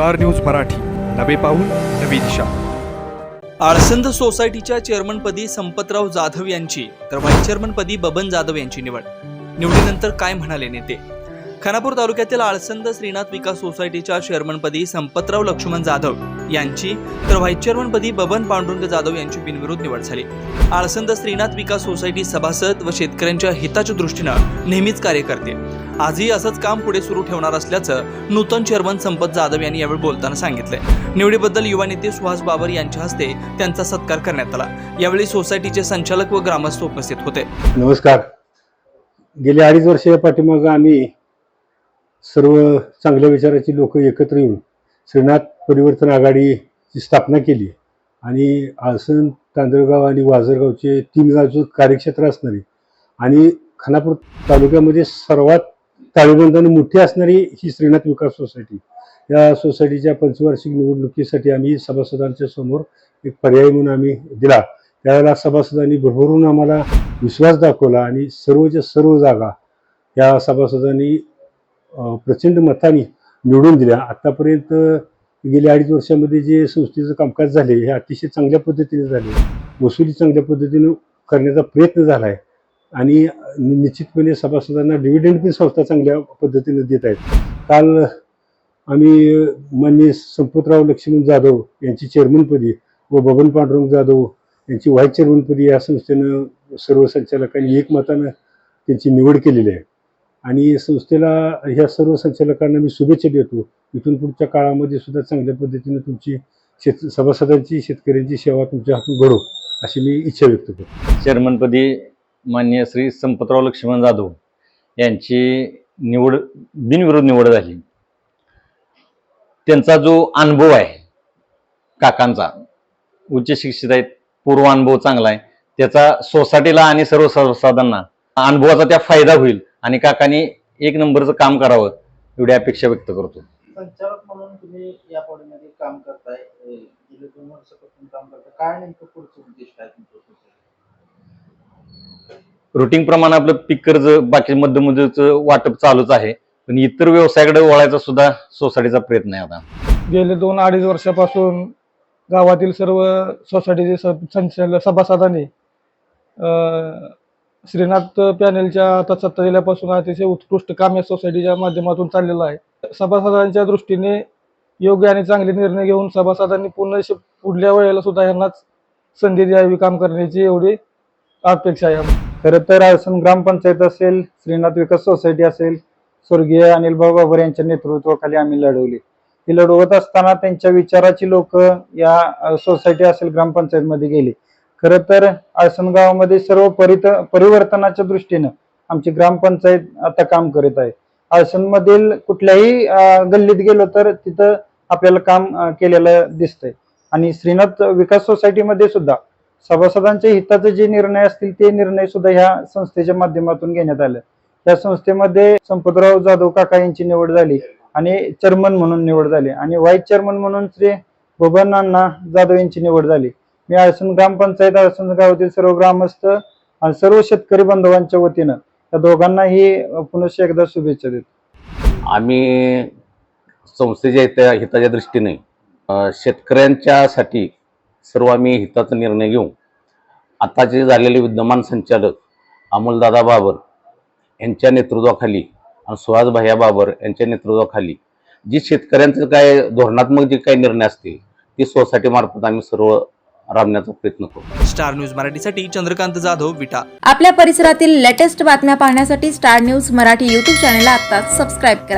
Star news Marathi. नवे पाऊल नवी दिशा. आळसंद सोसायटीच्या चेअरमनपदी संपतराव जाधव यांची तर व्हाईस चेअरमनपदी बबन जाधव यांची निवड. निवडीनंतर काय म्हणाले नेते? खानापूर तालुक्यातील आळसंद श्रीनाथ विकास सोसायटीच्या चेअरमनपदी संपतराव लक्ष्मण जाधव यांची तर व्हाईस चेअरमनपदी बबन पांडुरंग जाधव यांची बिनविरोध निवड झाली. आळसंद श्रीनाथ विकास सोसायटी सभासद व शेतकऱ्यांच्या हिताच्या दृष्टीनं नेहमीच कार्य करते आजही असंच काम पुढे सुरू ठेवणार असल्याचं नूतन चेअरमन संपत जाधव यांनी यावेळी बोलताना सांगितलंय. निवडीबद्दल युवा नेते सुहास बाबर यांच्या हस्ते त्यांचा सत्कार करण्यात आला. यावेळी सोसायटीचे संचालक व ग्रामस्थ उपस्थित होते. नमस्कार. गेली अडीच वर्ष पाठीमागं आम्ही सर्व चांगल्या विचाराची लोक एकत्र येऊन श्रीनाथ परिवर्तन आघाडीची स्थापना केली. आणि आळसण तांदळगाव आणि वाजरगावचे तीन गावचं कार्यक्षेत्र असणारी आणि खानापूर तालुक्यामध्ये सर्वात ताळेबंदाने मोठी असणारी ही श्रीनाथ विकास सोसायटी. या सोसायटीच्या पंचवार्षिक निवडणुकीसाठी आम्ही सभासदांच्या समोर एक पर्याय म्हणून आम्ही दिला. त्यावेळेला सभासदांनी भरभरून आम्हाला विश्वास दाखवला आणि सर्वच्या सर्व जागा या सभासदांनी प्रचंड मताने निवडून दिल्या. आतापर्यंत गेल्या अडीच वर्षामध्ये जे संस्थेचं कामकाज झाले हे अतिशय चांगल्या पद्धतीने झाले. वसुली चांगल्या पद्धतीने करण्याचा प्रयत्न झाला आहे आणि निश्चितपणे सभासदांना डिव्हिडंड पण संस्था चांगल्या पद्धतीने देत आहेत. काल आम्ही माननीय संपतराव लक्ष्मण जाधव यांची चेअरमनपदी व बबन पांडुरंग जाधव यांची व्हाईस चेअरमनपदी या संस्थेनं सर्व संचालकांनी एकमतानं त्यांची निवड केलेली आहे. आणि संस्थेला ह्या सर्व संचालकांना मी शुभेच्छा देतो. इथून पुढच्या काळामध्ये सुद्धा चांगल्या पद्धतीने तुमची शेत सभासदांची शेतकऱ्यांची सेवा तुमच्या हातून घडो अशी मी इच्छा व्यक्त करतो. चेअरमनपदी मान्य श्री संपतराव लक्ष्मण जाधव यांची निवड बिनविरोध निवड झाली. त्यांचा जो अनुभव आहे काकांचा उच्च शिक्षित आहेत पूर्व अनुभव चांगला आहे त्याचा सोसायटीला आणि सर्व सभासदांना अनुभवाचा त्या फायदा होईल. आणि काकांनी एक नंबरचं काम करावं एवढी अपेक्षा व्यक्त करतो. संचालक म्हणून तुम्ही या बॉडीमध्ये काम करताय गेले दोन वर्षापासून काम करताय. काय नेमकं पुढचं उद्दिष्ट आहे तुमचं रुटीन प्रमाणे आपलं पीक कर्ज बाकी मध्य मुदतीचं वाटप चालूच आहे. पण इतर व्यवसायाकडे वळायचा सुद्धा सोसायटीचा प्रयत्न आहे आता. गेले दोन अडीच वर्षापासून गावातील सर्व सोसायटीचे स- संचालक सभासदांनी श्रीनाथ पॅनेलच्या आता सत्ता दिल्यापासून अतिशय उत्कृष्ट काम या सोसायटीच्या माध्यमातून चाललेलं आहे. सभासदांच्या दृष्टीने योग्य आणि चांगले निर्णय घेऊन सभासदांनी पुन्हा पुढल्या वेळेला सुद्धा यांनाच संधी द्यावी काम करण्याची एवढी अपेक्षा आहे खरं तर आसन ग्रामपंचायत असेल श्रीनाथ विकास सोसायटी असेल स्वर्गीय अनिल बाबर यांच्या नेतृत्वाखाली आम्ही लढवली. ही लढवत असताना त्यांच्या विचाराची लोक या सोसायटी असेल ग्रामपंचायतमध्ये गेली. खरं तर आळसण गावामध्ये सर्व परित परिवर्तनाच्या दृष्टीनं आमची ग्रामपंचायत आता काम करीत आहे. आळसणमधील कुठल्याही गल्लीत गेलो तर तिथं आपल्याला काम केलेलं दिसतंय. आणि श्रीनाथ विकास सोसायटीमध्ये सुद्धा सभासदांच्या हिताचे जे निर्णय असतील ते निर्णय सुद्धा ह्या संस्थेच्या माध्यमातून घेण्यात आले. या संस्थेमध्ये संपतराव जाधव काका यांची निवड झाली आणि चेअरमन म्हणून निवड झाली. आणि व्हाईस चेअरमन म्हणून श्री भुवनांना जाधव यांची निवड झाली. मी आळसण ग्रामपंचायत आळसण गावातील सर्व ग्रामस्थ आणि सर्व शेतकरी बांधवांच्या वतीनं त्या दोघांनाही पुनश्च एकदा शुभेच्छा देतो. आम्ही संस्थेच्या हित हिताच्या दृष्टीने शेतकऱ्यांच्यासाठी सर्व आम्ही हिताचा निर्णय घेऊ आताचे झालेले विद्यमान संचालक अमोलदादा बाबर यांच्या नेतृत्वाखाली आणि सुहास भाया बाबर यांच्या नेतृत्वाखाली जी शेतकऱ्यांचं काय धोरणात्मक जे काही निर्णय असतील ते सोसायटीमार्फत आम्ही सर्व राबण्याचा प्रयत्न करू. स्टार न्यूज मराठीसाठी चंद्रकांत जाधव विटा. आपल्या परिसरातील लेटेस्ट बातम्या पाहण्यासाठी स्टार न्यूज मराठी यूट्यूब चॅनलला आत्ताच सबस्क्राईब करा.